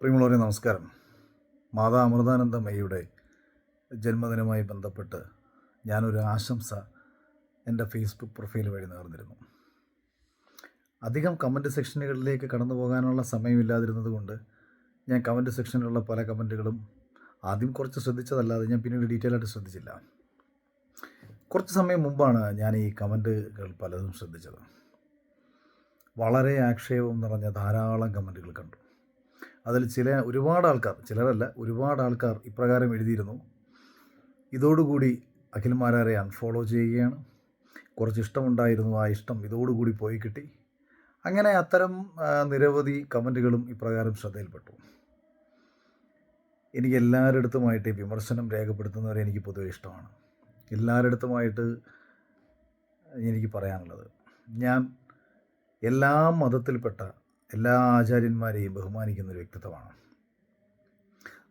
പ്രിയമുള്ളവരെ നമസ്കാരം. മാതാ അമൃതാനന്ദമയ്യയുടെ ജന്മദിനവുമായി ബന്ധപ്പെട്ട് ഞാനൊരു ആശംസ എന്റെ ഫേസ്ബുക്ക് പ്രൊഫൈൽ വഴി നേർന്നിരുന്നു. അധികം കമന്റ് സെക്ഷനുകളിലേക്ക് കടന്നു പോകാനുള്ള സമയമില്ലാതിരുന്നത് കൊണ്ട് ഞാൻ കമന്റ് സെക്ഷനിലുള്ള പല കമന്റുകളും ആദ്യം കുറച്ച് ശ്രദ്ധിച്ചതല്ലാതെ ഞാൻ പിന്നീട് ഡീറ്റെയിൽ ആയിട്ട് ശ്രദ്ധിച്ചില്ല. കുറച്ച് സമയം മുമ്പാണ് ഞാൻ ഈ കമന്റുകൾ പലതും ശ്രദ്ധിച്ചത്. വളരെ ആക്ഷേപം നിറഞ്ഞ ധാരാളം കമന്റുകൾ കണ്ടു. അതിൽ ചില ഒരുപാട് ആൾക്കാർ ചിലരല്ല ഒരുപാട് ആൾക്കാർ ഇപ്രകാരം എഴുതിയിരുന്നു. ഇതോടുകൂടി അഖിൽമാരാരെ അൺഫോളോ ചെയ്യുകയാണ്. കുറച്ച് ഇഷ്ടമുണ്ടായിരുന്നു ആ ഇഷ്ടം ഇതോടുകൂടി പോയി കിട്ടി. അങ്ങനെ അത്തരം നിരവധി കമന്റുകളും ഇപ്രകാരം ശ്രദ്ധയിൽപ്പെട്ടു. എനിക്ക് എല്ലാവരുടെ വിമർശനം രേഖപ്പെടുത്തുന്നവരെ എനിക്ക് പൊതുവെ ഇഷ്ടമാണ്. എല്ലാവരുടെ എനിക്ക് പറയാനുള്ളത് ഞാൻ എല്ലാ മതത്തിൽപ്പെട്ട എല്ലാ ആചാര്യന്മാരെയും ബഹുമാനിക്കുന്ന ഒരു വ്യക്തിത്വമാണ്.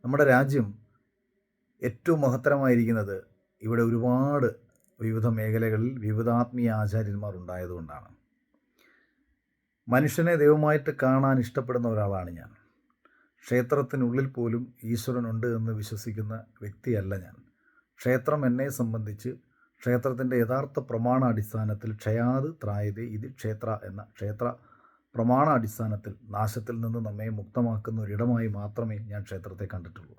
നമ്മുടെ രാജ്യം ഏറ്റവും മഹത്തരമായിരിക്കുന്നത് ഇവിടെ ഒരുപാട് വിവിധ മേഖലകളിൽ വിവിധാത്മീയ ആചാര്യന്മാർ ഉണ്ടായതുകൊണ്ടാണ്. മനുഷ്യനെ ദൈവമായിട്ട് കാണാൻ ഇഷ്ടപ്പെടുന്ന ഒരാളാണ് ഞാൻ. ക്ഷേത്രത്തിനുള്ളിൽ പോലും ഈശ്വരനുണ്ട് എന്ന് വിശ്വസിക്കുന്ന വ്യക്തിയല്ല ഞാൻ. ക്ഷേത്രം എന്നെ സംബന്ധിച്ച് ക്ഷേത്രത്തിന്റെ യഥാർത്ഥ പ്രമാണ അടിസ്ഥാനത്തിൽ ക്ഷയാത് ത്രായതേ ഇത് ക്ഷേത്ര എന്ന ക്ഷേത്ര പ്രമാണ അടിസ്ഥാനത്തിൽ നാശത്തിൽ നിന്ന് നമ്മെ മുക്തമാക്കുന്ന ഒരിടമായി മാത്രമേ ഞാൻ ക്ഷേത്രത്തെ കണ്ടിട്ടുള്ളൂ.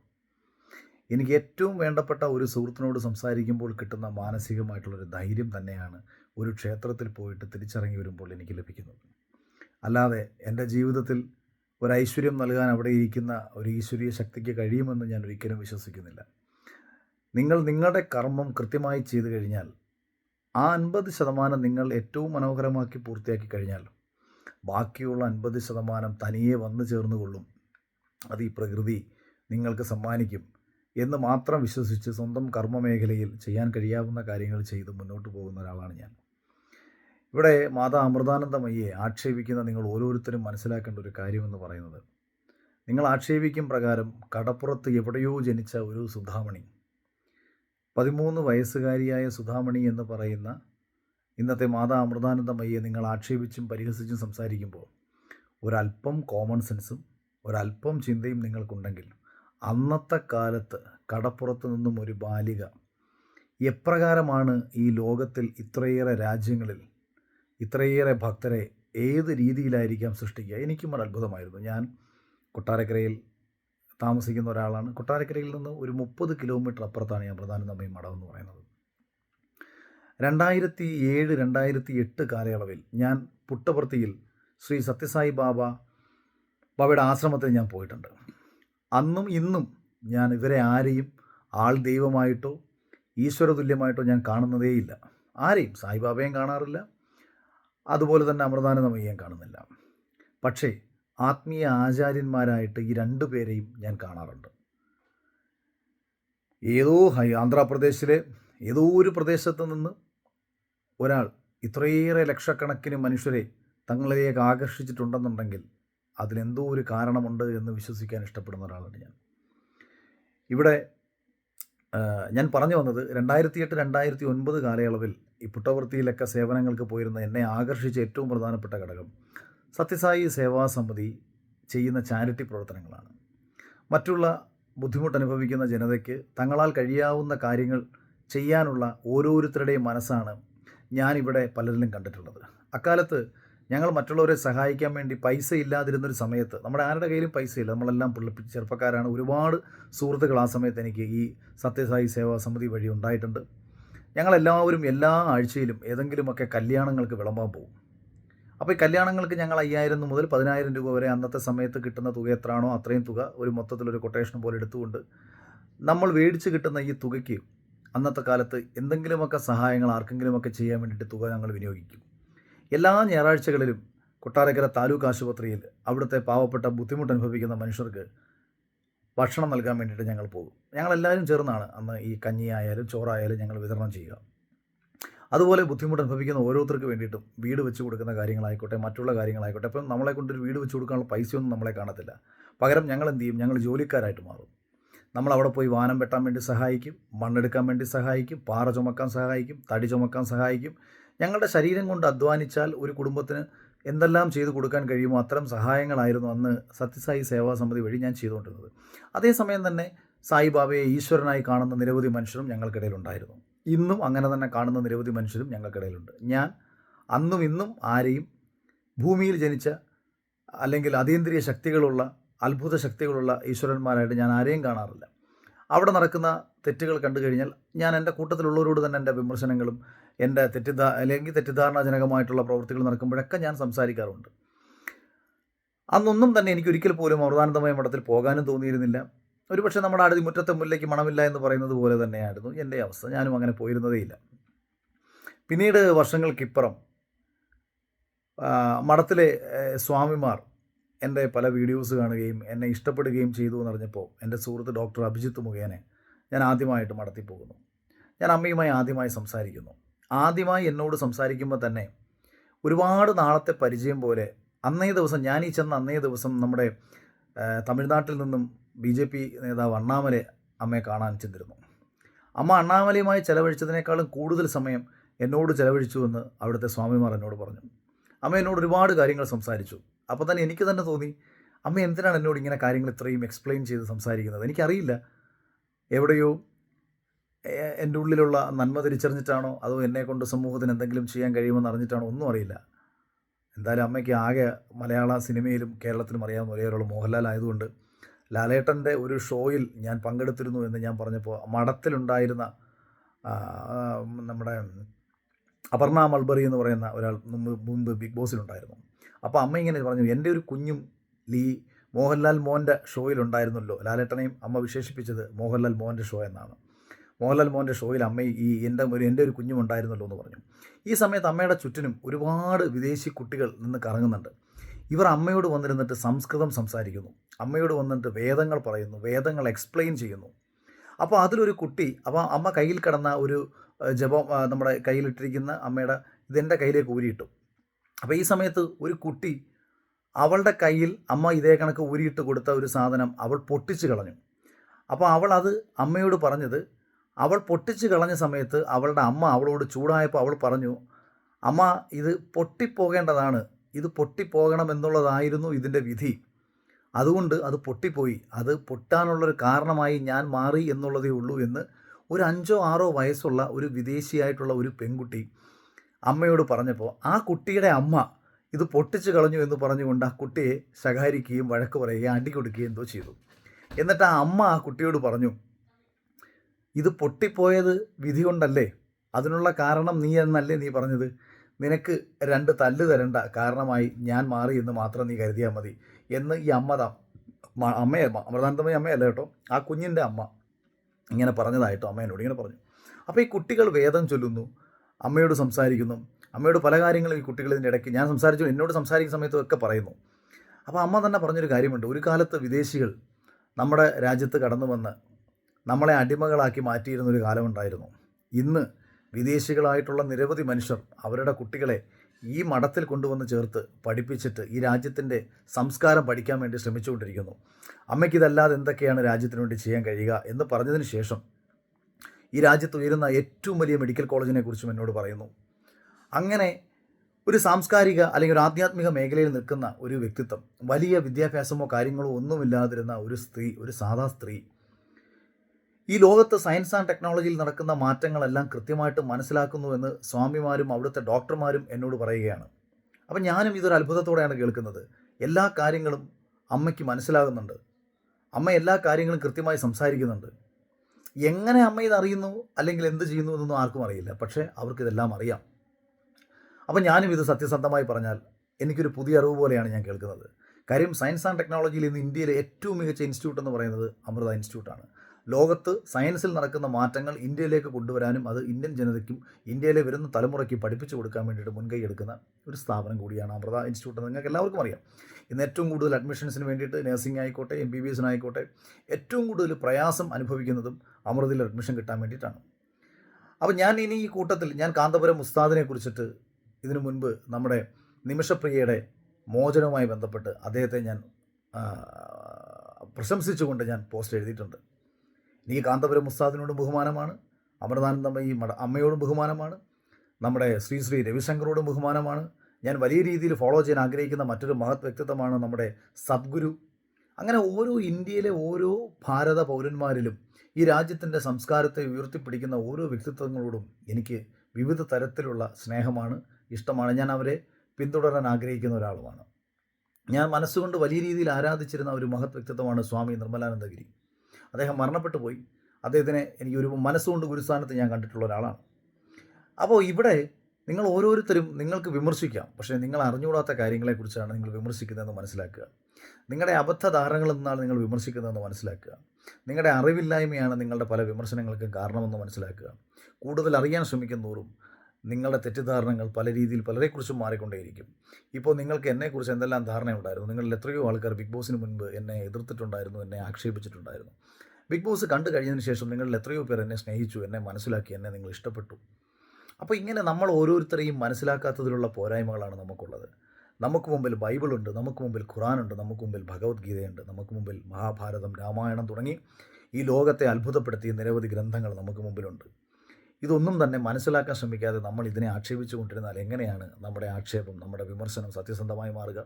എനിക്ക് ഏറ്റവും വേണ്ടപ്പെട്ട ഒരു സുഹൃത്തിനോട് സംസാരിക്കുമ്പോൾ കിട്ടുന്ന മാനസികമായിട്ടുള്ളൊരു ധൈര്യം തന്നെയാണ് ഒരു ക്ഷേത്രത്തിൽ പോയിട്ട് തിരിച്ചിറങ്ങി വരുമ്പോൾ എനിക്ക് ലഭിക്കുന്നത്. അല്ലാതെ എന്റെ ജീവിതത്തിൽ ഒരു ഐശ്വര്യം നൽകാൻ അവിടെ ഇരിക്കുന്ന ഒരു ഈശ്വരീയ ശക്തിക്ക് കഴിയുമെന്ന് ഞാൻ ഒരിക്കലും വിശ്വസിക്കുന്നില്ല. നിങ്ങൾ നിങ്ങളുടെ കർമ്മം കൃത്യമായി ചെയ്തു കഴിഞ്ഞാൽ ആ അൻപത് ശതമാനം നിങ്ങൾ ഏറ്റവും മനോഹരമാക്കി പൂർത്തിയാക്കി കഴിഞ്ഞാൽ ബാക്കിയുള്ള അൻപത് ശതമാനം തനിയെ വന്നു ചേർന്നുകൊള്ളും. അത് ഈ പ്രകൃതി നിങ്ങൾക്ക് സമ്മാനിക്കും എന്ന് മാത്രം വിശ്വസിച്ച് സ്വന്തം കർമ്മമേഖലയിൽ ചെയ്യാൻ കഴിയാവുന്ന കാര്യങ്ങൾ ചെയ്ത് മുന്നോട്ട് പോകുന്ന ഒരാളാണ് ഞാൻ. ഇവിടെ മാതാ അമൃതാനന്ദമയ്യെ ആക്ഷേപിക്കുന്ന നിങ്ങൾ ഓരോരുത്തരും മനസ്സിലാക്കേണ്ട ഒരു കാര്യമെന്ന് പറയുന്നത്. നിങ്ങൾ ആക്ഷേപിക്കും പ്രകാരം കടപ്പുറത്ത് എവിടെയോ ജനിച്ച ഒരു സുധാമണി. പതിമൂന്ന് വയസ്സുകാരിയായ സുധാമണി എന്ന് പറയുന്ന ഇന്നത്തെ മാതാ അമൃതാനന്ദമയ്യെ നിങ്ങൾ ആക്ഷേപിച്ചും പരിഹസിച്ചും സംസാരിക്കുമ്പോൾ ഒരല്പം കോമൺ സെൻസും ഒരല്പം ചിന്തയും നിങ്ങൾക്കുണ്ടെങ്കിൽ അന്നത്തെ കാലത്ത് കടപ്പുറത്ത് നിന്നും ഒരു ബാലിക എപ്രകാരമാണ് ഈ ലോകത്തിൽ ഇത്രയേറെ രാജ്യങ്ങളിൽ ഇത്രയേറെ ഭക്തരെ ഏത് രീതിയിലായിരിക്കാം സൃഷ്ടിക്കുക? എനിക്കും ഒരു അത്ഭുതമായിരുന്നു. ഞാൻ കൊട്ടാരക്കരയിൽ താമസിക്കുന്ന ഒരാളാണ്. കൊട്ടാരക്കരയിൽ നിന്ന് ഒരു മുപ്പത് കിലോമീറ്റർ അപ്പുറത്താണ് ഞാൻ പ്രധാനമന്ത്രി മഠം എന്ന് പറയുന്നത്. രണ്ടായിരത്തി ഏഴ് രണ്ടായിരത്തി എട്ട് കാലയളവിൽ ഞാൻ പുട്ടപർത്തിയിൽ ശ്രീ സത്യസായി ബാബ ബാബയുടെ ആശ്രമത്തിൽ ഞാൻ പോയിട്ടുണ്ട്. അന്നും ഇന്നും ഞാൻ ഇവരെ ആരെയും ആൾ ദൈവമായിട്ടോ ഈശ്വര തുല്യമായിട്ടോ ഞാൻ കാണുന്നതേയില്ല. ആരെയും സായിബാബയും കാണാറില്ല. അതുപോലെ തന്നെ അമൃതാനന്ദമയ്യം കാണുന്നില്ല. പക്ഷേ ആത്മീയ ആചാര്യന്മാരായിട്ട് ഈ രണ്ടു പേരെയും ഞാൻ കാണാറുണ്ട്. ഏതോ ആന്ധ്രാപ്രദേശിലെ ഏതോ ഒരു പ്രദേശത്ത് നിന്ന് ഒരാൾ ഇത്രയേറെ ലക്ഷക്കണക്കിന് മനുഷ്യരെ തങ്ങളിലേക്ക് ആകർഷിച്ചിട്ടുണ്ടെന്നുണ്ടെങ്കിൽ അതിലെന്തോ ഒരു കാരണമുണ്ട് എന്ന് വിശ്വസിക്കാൻ ഇഷ്ടപ്പെടുന്ന ഒരാളാണ് ഞാൻ. ഇവിടെ ഞാൻ പറഞ്ഞു വന്നത് രണ്ടായിരത്തി എട്ട് രണ്ടായിരത്തി ഒൻപത് കാലയളവിൽ ഈ പുട്ടവൃത്തിയിലൊക്കെ സേവനങ്ങൾക്ക് പോയിരുന്ന എന്നെ ആകർഷിച്ച ഏറ്റവും പ്രധാനപ്പെട്ട ഘടകം സത്യസായി സേവാ സമിതി ചെയ്യുന്ന ചാരിറ്റി പ്രവർത്തനങ്ങളാണ്. മറ്റുള്ള ബുദ്ധിമുട്ട് അനുഭവിക്കുന്ന ജനതയ്ക്ക് തങ്ങളാൽ കഴിയാവുന്ന കാര്യങ്ങൾ ചെയ്യാനുള്ള ഓരോരുത്തരുടെയും മനസ്സാണ് ഞാനിവിടെ പലരിലും കണ്ടിട്ടുള്ളത്. അക്കാലത്ത് ഞങ്ങൾ മറ്റുള്ളവരെ സഹായിക്കാൻ വേണ്ടി പൈസ ഇല്ലാതിരുന്നൊരു സമയത്ത് നമ്മുടെ ആരുടെ കയ്യിലും പൈസയില്ല നമ്മളെല്ലാം പിള്ള ചെറുപ്പക്കാരാണ്. ഒരുപാട് സുഹൃത്തുക്കൾ ആ സമയത്ത് എനിക്ക് ഈ സത്യസായി സേവാ സമിതി വഴി ഉണ്ടായിട്ടുണ്ട്. ഞങ്ങളെല്ലാവരും എല്ലാ ആഴ്ചയിലും ഏതെങ്കിലുമൊക്കെ കല്യാണങ്ങൾക്ക് വിളമ്പാൻ പോകും. അപ്പോൾ ഈ കല്യാണങ്ങൾക്ക് ഞങ്ങൾ അയ്യായിരം മുതൽ പതിനായിരം രൂപ വരെ അന്നത്തെ സമയത്ത് കിട്ടുന്ന തുക എത്രയാണോ അത്രയും തുക ഒരു മൊത്തത്തിലൊരു കൊട്ടേഷൻ പോലെ എടുത്തുകൊണ്ട് നമ്മൾ മേടിച്ച് കിട്ടുന്ന ഈ തുകയ്ക്ക് അന്നത്തെ കാലത്ത് എന്തെങ്കിലുമൊക്കെ സഹായങ്ങൾ ആർക്കെങ്കിലുമൊക്കെ ചെയ്യാൻ വേണ്ടിയിട്ട് തുക ഞങ്ങൾ വിനിയോഗിക്കും. എല്ലാ ഞായറാഴ്ചകളിലും കൊട്ടാരക്കര താലൂക്ക് ആശുപത്രിയിൽ അവിടുത്തെ പാവപ്പെട്ട ബുദ്ധിമുട്ട് അനുഭവിക്കുന്ന മനുഷ്യർക്ക് ഭക്ഷണം നൽകാൻ വേണ്ടിയിട്ട് ഞങ്ങൾ പോകും. ഞങ്ങളെല്ലാവരും ചേർന്നാണ് അന്ന് ഈ കഞ്ഞിയായാലും ചോറായാലും ഞങ്ങൾ വിതരണം ചെയ്യുക. അതുപോലെ ബുദ്ധിമുട്ട് അനുഭവിക്കുന്ന ഓരോരുത്തർക്ക് വേണ്ടിയിട്ടും വീട് വെച്ച് കൊടുക്കുന്ന കാര്യങ്ങളായിക്കോട്ടെ മറ്റുള്ള കാര്യങ്ങളായിക്കോട്ടെ. അപ്പം നമ്മളെ കൊണ്ടൊരു വീട് വെച്ച് കൊടുക്കാനുള്ള പൈസയൊന്നും നമ്മളെ കാണത്തില്ല. പകരം ഞങ്ങൾ എന്ത് ചെയ്യും? ഞങ്ങൾ ജോലിക്കാരായിട്ട് മാറും. നമ്മൾ അവിടെ പോയി വാനം വെട്ടാൻ വേണ്ടി സഹായിക്കും മണ്ണെടുക്കാൻ വേണ്ടി സഹായിക്കും പാറ ചുമക്കാൻ സഹായിക്കും തടി ചുമക്കാൻ സഹായിക്കും. ഞങ്ങളുടെ ശരീരം കൊണ്ട് അധ്വാനിച്ചാൽ ഒരു കുടുംബത്തിന് എന്തെല്ലാം ചെയ്തു കൊടുക്കാൻ കഴിയുമോ അത്തരം സഹായങ്ങളായിരുന്നു അന്ന് സത്യസായി സേവാ സമിതി വഴി ഞാൻ ചെയ്തുകൊണ്ടിരുന്നത്. അതേസമയം തന്നെ സായിബാബയെ ഈശ്വരനായി കാണുന്ന നിരവധി മനുഷ്യരും ഞങ്ങൾക്കിടയിലുണ്ടായിരുന്നു. ഇന്നും അങ്ങനെ തന്നെ കാണുന്ന നിരവധി മനുഷ്യരും ഞങ്ങൾക്കിടയിലുണ്ട്. ഞാൻ അന്നും ഇന്നും ആരെയും ഭൂമിയിൽ ജനിച്ച അല്ലെങ്കിൽ അതീന്ദ്രിയ ശക്തികളുള്ള അത്ഭുത ശക്തികളുള്ള ഈശ്വരന്മാരായിട്ട് ഞാൻ ആരെയും കാണാറില്ല. അവിടെ നടക്കുന്ന തെറ്റുകൾ കണ്ടു കഴിഞ്ഞാൽ ഞാൻ എന്റെ കൂട്ടത്തിലുള്ളവരോട് തന്നെ എന്റെ വിമർശനങ്ങളും എന്റെ തെറ്റിദ്ധാ അല്ലെങ്കിൽ തെറ്റിദ്ധാരണാജനകമായിട്ടുള്ള പ്രവൃത്തികൾ നടക്കുമ്പോഴൊക്കെ ഞാൻ സംസാരിക്കാറുണ്ട്. അന്നൊന്നും തന്നെ എനിക്ക് ഒരിക്കൽ പോലും അമൃതാനന്ദമയ മഠത്തിൽ പോകാനും തോന്നിയിരുന്നില്ല. ഒരുപക്ഷെ നമ്മുടെ അടുത്ത് മുറ്റത്തെ മുല്ലയ്ക്ക് മണമില്ല എന്ന് പറയുന്നത് പോലെ തന്നെയായിരുന്നു എന്റെ അവസ്ഥ. ഞാനും അങ്ങനെ പോയിരുന്നതേയില്ല പിന്നീട് വർഷങ്ങൾക്കിപ്പുറം മഠത്തിലെ സ്വാമിമാർ എന്റെ പല വീഡിയോസ് കാണുകയും എന്നെ ഇഷ്ടപ്പെടുകയും ചെയ്തു എന്നറിഞ്ഞപ്പോൾ എന്റെ സുഹൃത്ത് ഡോക്ടർ അഭിജിത്ത് മുഖേനെ ഞാൻ ആദ്യമായിട്ട് മടത്തിപ്പോകുന്നു ഞാൻ അമ്മയുമായി ആദ്യമായി സംസാരിക്കുന്നു. ആദ്യമായി എന്നോട് സംസാരിക്കുമ്പോൾ തന്നെ ഒരുപാട് നാളത്തെ പരിചയം പോലെ അന്നേ ദിവസം ഞാൻ ഈ ചെന്ന അന്നേ ദിവസം നമ്മുടെ തമിഴ്നാട്ടിൽ നിന്നും ബി ജെ പി നേതാവ് അണ്ണാമലെ അമ്മയെ കാണാൻ ചെന്നിരുന്നു. അമ്മ അണ്ണാമലയുമായി ചെലവഴിച്ചതിനേക്കാളും കൂടുതൽ സമയം എന്നോട് ചെലവഴിച്ചു എന്ന് അവിടുത്തെ സ്വാമിമാർ എന്നോട് പറഞ്ഞു. അമ്മ എന്നോട് ഒരുപാട് കാര്യങ്ങൾ സംസാരിച്ചു. അപ്പോൾ തന്നെ എനിക്ക് തന്നെ തോന്നി അമ്മ എന്തിനാണ് എന്നോട് ഇങ്ങനെ കാര്യങ്ങൾ ഇത്രയും എക്സ്പ്ലെയിൻ ചെയ്ത് സംസാരിക്കുന്നത്? എനിക്കറിയില്ല. എവിടെയോ എന്റെ ഉള്ളിലുള്ള നന്മ തിരിച്ചറിഞ്ഞിട്ടാണോ അതോ എന്നെ കൊണ്ട് സമൂഹത്തിന് എന്തെങ്കിലും ചെയ്യാൻ കഴിയുമെന്ന് അറിഞ്ഞിട്ടാണോ? ഒന്നും അറിയില്ല. എന്തായാലും അമ്മയ്ക്ക് ആകെ മലയാള സിനിമയിലും കേരളത്തിലും അറിയാവുന്ന ഒരേ ഒരാൾ മോഹൻലാൽ ആയതുകൊണ്ട് ലാലേട്ടന്റെ ഒരു ഷോയിൽ ഞാൻ പങ്കെടുത്തിരുന്നു എന്ന് ഞാൻ പറഞ്ഞപ്പോൾ മഠത്തിലുണ്ടായിരുന്ന നമ്മുടെ അപർണ മൾബറി എന്ന് പറയുന്ന ഒരാൾ മുമ്പ് ബിഗ് ബോസിലുണ്ടായിരുന്നു. അപ്പോൾ അമ്മ ഇങ്ങനെ പറഞ്ഞു എന്റെ ഒരു കുഞ്ഞും ലീ മോഹൻലാൽ മോന്റെ ഷോയിലുണ്ടായിരുന്നല്ലോ ലാലേട്ടനെയും അമ്മ വിശേഷിപ്പിച്ചത് മോഹൻലാൽ മോന്റെ ഷോ എന്നാണ്. മോഹൻലാൽ മോന്റെ ഷോയിൽ അമ്മ ഈ എന്റെ ഒരു എന്റെ ഒരു കുഞ്ഞും ഉണ്ടായിരുന്നല്ലോ എന്ന് പറഞ്ഞു. ഈ സമയത്ത് അമ്മയുടെ ചുറ്റിനും ഒരുപാട് വിദേശി കുട്ടികൾ നിന്ന് കറങ്ങുന്നുണ്ട്. ഇവർ അമ്മയോട് വന്നിരുന്നിട്ട് സംസ്കൃതം സംസാരിക്കുന്നു. അമ്മയോട് വന്നിട്ട് വേദങ്ങൾ പറയുന്നു വേദങ്ങൾ എക്സ്പ്ലെയിൻ ചെയ്യുന്നു. അപ്പോൾ അതിലൊരു കുട്ടി അപ്പോൾ അമ്മ കയ്യിൽ കിടന്ന ഒരു ജപം നമ്മുടെ കയ്യിലിട്ടിരിക്കുന്ന അമ്മയുടെ ഇതെന്റെ കയ്യിലേക്ക് ഊരിയിട്ടു. അപ്പോൾ ഈ സമയത്ത് ഒരു കുട്ടി അവളുടെ കയ്യിൽ അമ്മ ഇതേ കണക്ക് ഊരിയിട്ട് കൊടുത്ത ഒരു സാധനം അവൾ പൊട്ടിച്ച് കളഞ്ഞു. അപ്പോൾ അവൾ അത് അമ്മയോട് പറഞ്ഞത് അവൾ പൊട്ടിച്ച് കളഞ്ഞ സമയത്ത് അവളുടെ അമ്മ അവളോട് ചൂടായപ്പോൾ അവൾ പറഞ്ഞു അമ്മ ഇത് പൊട്ടിപ്പോകേണ്ടതാണ്. ഇത് പൊട്ടിപ്പോകണം എന്നുള്ളതായിരുന്നു ഇതിന്റെ വിധി. അതുകൊണ്ട് അത് പൊട്ടിപ്പോയി. അത് പൊട്ടാനുള്ളൊരു കാരണമായി ഞാൻ മാറി എന്നുള്ളതേ ഉള്ളൂ എന്ന് ഒരു അഞ്ചോ ആറോ വയസ്സുള്ള ഒരു വിദേശിയായിട്ടുള്ള ഒരു പെൺകുട്ടി അമ്മയോട് പറഞ്ഞപ്പോൾ ആ കുട്ടിയുടെ അമ്മ ഇത് പൊട്ടിച്ചു കളഞ്ഞു എന്ന് പറഞ്ഞുകൊണ്ട് ആ കുട്ടിയെ ശകാരിക്കുകയും വഴക്ക് പറയുകയും അടി കൊടുക്കുകയും എന്തോ ചെയ്തു. എന്നിട്ട് ആ അമ്മ ആ കുട്ടിയോട് പറഞ്ഞു ഇത് പൊട്ടിപ്പോയത് വിധി കൊണ്ടല്ലേ? അതിനുള്ള കാരണം നീ എന്നല്ലേ നീ പറഞ്ഞത്? നിനക്ക് രണ്ട് തല്ല് തരണ്ട കാരണമായി ഞാൻ മാറി എന്ന് മാത്രം നീ കരുതിയാൽ മതി. എന്ന് ഈ അമ്മ അമ്മയെ അമൃതാനന്ദമയ അമ്മയല്ല കേട്ടോ ആ കുഞ്ഞിന്റെ അമ്മ ഇങ്ങനെ പറഞ്ഞതായിട്ടോ അമ്മ എന്നോട് ഇങ്ങനെ പറഞ്ഞു. അപ്പോൾ ഈ കുട്ടികൾ വേദം ചൊല്ലുന്നു. അമ്മയോട് സംസാരിക്കുന്നു. അമ്മയോട് പല കാര്യങ്ങളും ഈ കുട്ടികൾ ഇതിന്റെ ഇടയ്ക്ക് ഞാൻ സംസാരിച്ചു എന്നോട് സംസാരിക്കുന്ന സമയത്തും ഒക്കെ പറയുന്നു. അപ്പോൾ അമ്മ തന്നെ പറഞ്ഞൊരു കാര്യമുണ്ട്. ഒരു കാലത്ത് വിദേശികൾ നമ്മുടെ രാജ്യത്ത് കടന്നു വന്ന് നമ്മളെ അടിമകളാക്കി മാറ്റിയിരുന്ന ഒരു കാലമുണ്ടായിരുന്നു ഇന്ന് വിദേശികളായിട്ടുള്ള നിരവധി മനുഷ്യർ അവരുടെ കുട്ടികളെ ഈ മഠത്തിൽ കൊണ്ടുവന്ന് ചേർത്ത് പഠിപ്പിച്ചിട്ട് ഈ രാജ്യത്തിന്റെ സംസ്കാരം പഠിക്കാൻ വേണ്ടി ശ്രമിച്ചുകൊണ്ടിരിക്കുന്നു. അമ്മയ്ക്കിതല്ലാതെ എന്തൊക്കെയാണ് രാജ്യത്തിന് വേണ്ടി ചെയ്യാൻ കഴിയുക എന്ന് പറഞ്ഞതിന് ശേഷം ഈ രാജ്യത്ത് ഉയരുന്ന ഏറ്റവും വലിയ മെഡിക്കൽ കോളേജിനെ കുറിച്ചും എന്നോട് പറയുന്നു. അങ്ങനെ ഒരു സാംസ്കാരിക അല്ലെങ്കിൽ ഒരു ആധ്യാത്മിക മേഖലയിൽ നിൽക്കുന്ന ഒരു വ്യക്തിത്വം വലിയ വിദ്യാഭ്യാസമോ കാര്യങ്ങളോ ഒന്നുമില്ലാതിരുന്ന ഒരു സ്ത്രീ ഒരു സാധാ സ്ത്രീ ഈ ലോകത്ത് സയൻസ് ആൻഡ് ടെക്നോളജിയിൽ നടക്കുന്ന മാറ്റങ്ങളെല്ലാം കൃത്യമായിട്ട് മനസ്സിലാക്കുന്നുവെന്ന് സ്വാമിമാരും അവിടുത്തെ ഡോക്ടർമാരും എന്നോട് പറയുകയാണ്. അപ്പം ഞാനും ഇതൊരു അത്ഭുതത്തോടെയാണ് കേൾക്കുന്നത്. എല്ലാ കാര്യങ്ങളും അമ്മയ്ക്ക് മനസ്സിലാകുന്നുണ്ട്. അമ്മ എല്ലാ കാര്യങ്ങളും കൃത്യമായി സംസാരിക്കുന്നുണ്ട്. എങ്ങനെ അമ്മ ഇതറിയുന്നു? അല്ലെങ്കിൽ എന്ത് ചെയ്യുന്നു എന്നൊന്നും ആർക്കും അറിയില്ല. പക്ഷേ അവർക്കിതെല്ലാം അറിയാം. അപ്പം ഞാനും ഇത് സത്യസന്ധമായി പറഞ്ഞാൽ എനിക്കൊരു പുതിയ അറിവ് പോലെയാണ് ഞാൻ കേൾക്കുന്നത്. കാര്യം സയൻസ് ആൻഡ് ടെക്നോളജിയിൽ ഇന്ന് ഇന്ത്യയിലെ ഏറ്റവും മികച്ച ഇൻസ്റ്റിറ്റ്യൂട്ട് എന്ന് പറയുന്നത് അമൃത ഇൻസ്റ്റിറ്റ്യൂട്ടാണ്. ലോകത്ത് സയൻസിൽ നടക്കുന്ന മാറ്റങ്ങൾ ഇന്ത്യയിലേക്ക് കൊണ്ടുവരാനും അത് ഇന്ത്യൻ ജനതയ്ക്കും ഇന്ത്യയിലെ വരുന്ന തലമുറയ്ക്ക് പഠിപ്പിച്ചു കൊടുക്കാൻ വേണ്ടിയിട്ട് മുൻകൈ എടുക്കുന്ന ഒരു സ്ഥാപനം കൂടിയാണ് അമൃത ഇൻസ്റ്റിറ്റ്യൂട്ട് എന്ന് നിങ്ങൾക്ക് എല്ലാവർക്കും അറിയാം. ഇന്ന് ഏറ്റവും കൂടുതൽ അഡ്മിഷൻസിന് വേണ്ടിയിട്ട് നഴ്സിംഗ് ആയിക്കോട്ടെ എം ബി ബി എസിനായിക്കോട്ടെ ഏറ്റവും കൂടുതൽ പ്രയാസം അനുഭവിക്കുന്നതും അമൃതയിൽ അഡ്മിഷൻ കിട്ടാൻ വേണ്ടിയിട്ടാണ്. അപ്പോൾ ഞാൻ ഇനി ഈ കൂട്ടത്തിൽ ഞാൻ കാന്തപുരം ഉസ്താദിനെ കുറിച്ചിട്ട് ഇതിനു മുൻപ് നമ്മുടെ നിമിഷപ്രിയയുടെ മോചനവുമായി ബന്ധപ്പെട്ട് അദ്ദേഹത്തെ ഞാൻ പ്രശംസിച്ചുകൊണ്ട് ഞാൻ പോസ്റ്റ് എഴുതിയിട്ടുണ്ട്. എനിക്ക് കാന്തപുരം ഉസ്താദിനോടും ബഹുമാനമാണ് അമൃതാനന്ദമ്മ ഈ അമ്മയോടും ബഹുമാനമാണ് നമ്മുടെ ശ്രീ ശ്രീ രവിശങ്കറോടും ബഹുമാനമാണ് ഞാൻ വലിയ രീതിയിൽ ഫോളോ ചെയ്യാൻ ആഗ്രഹിക്കുന്ന മറ്റൊരു മഹത് വ്യക്തിത്വമാണ് നമ്മുടെ സദ്ഗുരു. അങ്ങനെ ഓരോ ഇന്ത്യയിലെ ഓരോ ഭാരത പൗരന്മാരിലും ഈ രാജ്യത്തിന്റെ സംസ്കാരത്തെ ഉയർത്തിപ്പിടിക്കുന്ന ഓരോ വ്യക്തിത്വങ്ങളോടും എനിക്ക് വിവിധ തരത്തിലുള്ള സ്നേഹമാണ് ഇഷ്ടമാണ്. ഞാൻ അവരെ പിന്തുടരാൻ ആഗ്രഹിക്കുന്ന ഒരാളുമാണ്. ഞാൻ മനസ്സുകൊണ്ട് വലിയ രീതിയിൽ ആരാധിച്ചിരുന്ന ഒരു മഹത് വ്യക്തിത്വമാണ് സ്വാമി നിർമ്മലാനന്ദഗിരി. അദ്ദേഹം മരണപ്പെട്ടു പോയി. അദ്ദേഹത്തിനെ എനിക്ക് ഒരു മനസ്സുകൊണ്ട് ഗുരുസ്ഥാനത്ത് ഞാൻ കണ്ടിട്ടുള്ള ഒരാളാണ്. അപ്പോൾ ഇവിടെ നിങ്ങൾ ഓരോരുത്തരും നിങ്ങൾക്ക് വിമർശിക്കാം. പക്ഷേ നിങ്ങൾ അറിഞ്ഞുകൂടാത്ത കാര്യങ്ങളെക്കുറിച്ചാണ് നിങ്ങൾ വിമർശിക്കുന്നതെന്ന് മനസ്സിലാക്കുക. നിങ്ങളുടെ അബദ്ധ ധാരണകളിൽ നിന്നാണ് നിങ്ങൾ വിമർശിക്കുന്നതെന്ന് മനസ്സിലാക്കുക. നിങ്ങളുടെ അറിവില്ലായ്മയാണ് നിങ്ങളുടെ പല വിമർശനങ്ങൾക്കും കാരണമെന്ന് മനസ്സിലാക്കുക. കൂടുതൽ അറിയാൻ ശ്രമിക്കുന്നതോറും നിങ്ങളുടെ തെറ്റിദ്ധാരണകൾ പല രീതിയിൽ പലരെക്കുറിച്ചും മാറിക്കൊണ്ടേയിരിക്കും. ഇപ്പോൾ നിങ്ങൾക്ക് എന്നെക്കുറിച്ച് എന്തെല്ലാം ധാരണയുണ്ടായിരുന്നു? നിങ്ങളിൽ എത്രയോ ആൾക്കാർ ബിഗ് ബോസിന് മുൻപ് എന്നെ എതിർത്തിട്ടുണ്ടായിരുന്നു എന്നെ ആക്ഷേപിച്ചിട്ടുണ്ടായിരുന്നു. ബിഗ് ബോസ് കണ്ടു കഴിഞ്ഞതിന് ശേഷം നിങ്ങളിൽ എത്രയോ പേർ എന്നെ സ്നേഹിച്ചു എന്നെ മനസ്സിലാക്കി എന്നെ നിങ്ങൾ ഇഷ്ടപ്പെട്ടു. അപ്പോൾ ഇങ്ങനെ നമ്മൾ ഓരോരുത്തരെയും മനസ്സിലാക്കാത്തതിലുള്ള പോരായ്മകളാണ് നമുക്കുള്ളത്. നമുക്ക് മുമ്പിൽ ബൈബിളുണ്ട് നമുക്ക് മുമ്പിൽ ഖുറാനുണ്ട് നമുക്ക് മുമ്പിൽ ഭഗവത്ഗീതയുണ്ട് നമുക്ക് മുമ്പിൽ മഹാഭാരതം രാമായണം തുടങ്ങി ഈ ലോകത്തെ അത്ഭുതപ്പെടുത്തിയ നിരവധി ഗ്രന്ഥങ്ങൾ നമുക്ക് മുമ്പിലുണ്ട്. ഇതൊന്നും തന്നെ മനസ്സിലാക്കാൻ ശ്രമിക്കാതെ നമ്മൾ ഇതിനെ ആക്ഷേപിച്ചു കൊണ്ടിരുന്നാൽ എങ്ങനെയാണ് നമ്മുടെ ആക്ഷേപം നമ്മുടെ വിമർശനം സത്യസന്ധമായി മാറുക?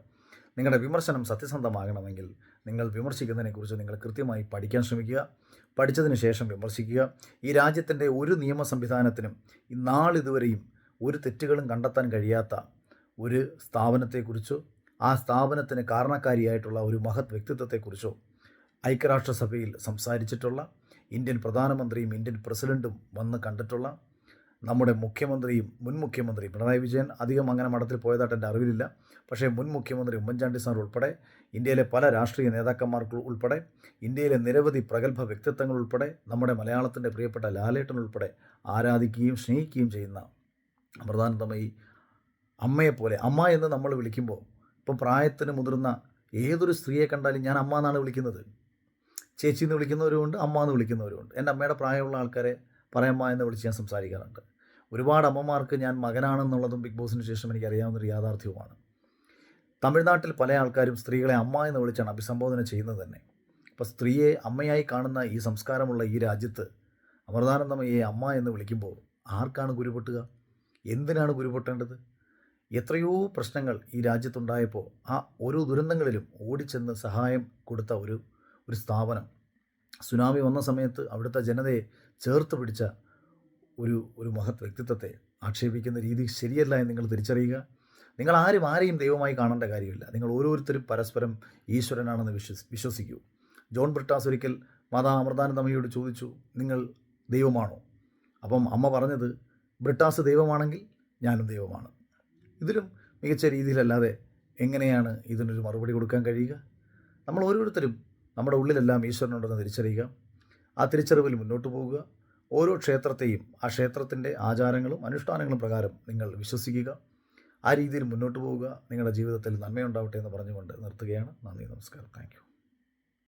നിങ്ങളുടെ വിമർശനം സത്യസന്ധമാകണമെങ്കിൽ നിങ്ങൾ വിമർശിക്കുന്നതിനെക്കുറിച്ച് നിങ്ങൾ കൃത്യമായി പഠിക്കാൻ ശ്രമിക്കുക. പഠിച്ചതിന് ശേഷം വിമർശിക്കുക. ഈ രാജ്യത്തിന്റെ ഒരു നിയമ സംവിധാനത്തിനും ഇന്നാളിതുവരെയും ഒരു തെറ്റുകളും കണ്ടെത്താൻ കഴിയാത്ത ഒരു സ്ഥാപനത്തെക്കുറിച്ചോ ആ സ്ഥാപനത്തിന് കാരണക്കാരിയായിട്ടുള്ള ഒരു മഹത് വ്യക്തിത്വത്തെക്കുറിച്ചോ ഐക്യരാഷ്ട്രസഭയിൽ സംസാരിച്ചിട്ടുള്ള ഇന്ത്യൻ പ്രധാനമന്ത്രിയും ഇന്ത്യൻ പ്രസിഡന്റും വന്ന് കണ്ടിട്ടുള്ള നമ്മുടെ മുഖ്യമന്ത്രിയും മുൻ മുഖ്യമന്ത്രി പിണറായി വിജയൻ അധികം അങ്ങനെ മഠത്തിൽ പോയതായിട്ട് എന്റെ അറിവിലില്ല. പക്ഷേ മുൻ മുഖ്യമന്ത്രി ഉമ്മൻചാണ്ടി സാർ ഉൾപ്പെടെ ഇന്ത്യയിലെ പല രാഷ്ട്രീയ നേതാക്കന്മാർക്ക് ഉൾപ്പെടെ ഇന്ത്യയിലെ നിരവധി പ്രഗത്ഭ വ്യക്തിത്വങ്ങൾ ഉൾപ്പെടെ നമ്മുടെ മലയാളത്തിന്റെ പ്രിയപ്പെട്ട ലാലേട്ടൻ ഉൾപ്പെടെ ആരാധിക്കുകയും സ്നേഹിക്കുകയും ചെയ്യുന്ന പ്രധാനതമായി അമ്മയെപ്പോലെ അമ്മ എന്ന് നമ്മൾ വിളിക്കുമ്പോൾ ഇപ്പം പ്രായത്തിന് മുതിർന്ന ഏതൊരു സ്ത്രീയെ കണ്ടാലും ഞാൻ അമ്മ എന്നാണ് വിളിക്കുന്നത്. ചേച്ചി എന്ന് വിളിക്കുന്നവരുമുണ്ട് അമ്മ എന്ന് വിളിക്കുന്നവരുമുണ്ട്. എന്റെ അമ്മയുടെ പ്രായമുള്ള ആൾക്കാരെ പറയമ്മ എന്ന് വിളിച്ച് ഞാൻ സംസാരിക്കാറുണ്ട്. ഒരുപാട് അമ്മമാർക്ക് ഞാൻ മകനാണെന്നുള്ളതും ബിഗ് ബോസിന് ശേഷം എനിക്ക് അറിയാവുന്നൊരു യാഥാർത്ഥ്യവുമാണ്. തമിഴ്നാട്ടിൽ പല ആൾക്കാരും സ്ത്രീകളെ അമ്മ എന്ന് വിളിച്ചാണ് അഭിസംബോധന ചെയ്യുന്നത് തന്നെ. അപ്പോൾ സ്ത്രീയെ അമ്മയായി കാണുന്ന ഈ സംസ്കാരമുള്ള ഈ രാജ്യത്ത് അമൃതാനന്ദമയെ അമ്മ എന്ന് വിളിക്കുമ്പോൾ ആർക്കാണ് ഗുരുപൊട്ടുക? എന്തിനാണ് ഗുരുപൊട്ടേണ്ടത്? എത്രയോ പ്രശ്നങ്ങൾ ഈ രാജ്യത്തുണ്ടായപ്പോൾ ആ ഓരോ ദുരന്തങ്ങളിലും ഓടിച്ചെന്ന് സഹായം കൊടുത്ത ഒരു ഒരു സ്ഥാപനം. സുനാമി വന്ന സമയത്ത് അവിടുത്തെ ജനതയെ ചേർത്ത് പിടിച്ച ഒരു ഒരു മഹത് വ്യക്തിത്വത്തെ ആക്ഷേപിക്കുന്ന രീതി ശരിയല്ല എന്ന് നിങ്ങൾ തിരിച്ചറിയുക. നിങ്ങൾ ആരും ആരെയും ദൈവമായി കാണേണ്ട കാര്യമില്ല. നിങ്ങൾ ഓരോരുത്തരും പരസ്പരം ഈശ്വരനാണെന്ന് വിശ്വസ് വിശ്വസിക്കൂ. ജോൺ ബ്രിട്ടാസ് ഒരിക്കൽ മാതാ അമൃതാനന്ദമയോട് ചോദിച്ചു നിങ്ങൾ ദൈവമാണോ? അപ്പം അമ്മ പറഞ്ഞത് ബ്രിട്ടാസ് ദൈവമാണെങ്കിൽ ഞാനും ദൈവമാണ്. ഇതിലും മികച്ച രീതിയിലല്ലാതെ എങ്ങനെയാണ് ഇതിനൊരു മറുപടി കൊടുക്കാൻ കഴിയുക? നമ്മൾ ഓരോരുത്തരും നമ്മുടെ ഉള്ളിലെല്ലാം ഈശ്വരനുണ്ടെന്ന് തിരിച്ചറിയുക. ആ തിരിച്ചറിവിൽ മുന്നോട്ട് പോവുക ഓരോ ക്ഷേത്രത്തെയും ആ ക്ഷേത്രത്തിന്റെ ആചാരങ്ങളും അനുഷ്ഠാനങ്ങളും പ്രകാരം നിങ്ങൾ വിശ്വസിക്കുക. ആ രീതിയിൽ മുന്നോട്ട് പോവുക നിങ്ങളുടെ ജീവിതത്തിൽ നന്മയുണ്ടാവട്ടെ എന്ന് പറഞ്ഞുകൊണ്ട് നിർത്തുകയാണ്. നന്ദി നമസ്കാരം. താങ്ക്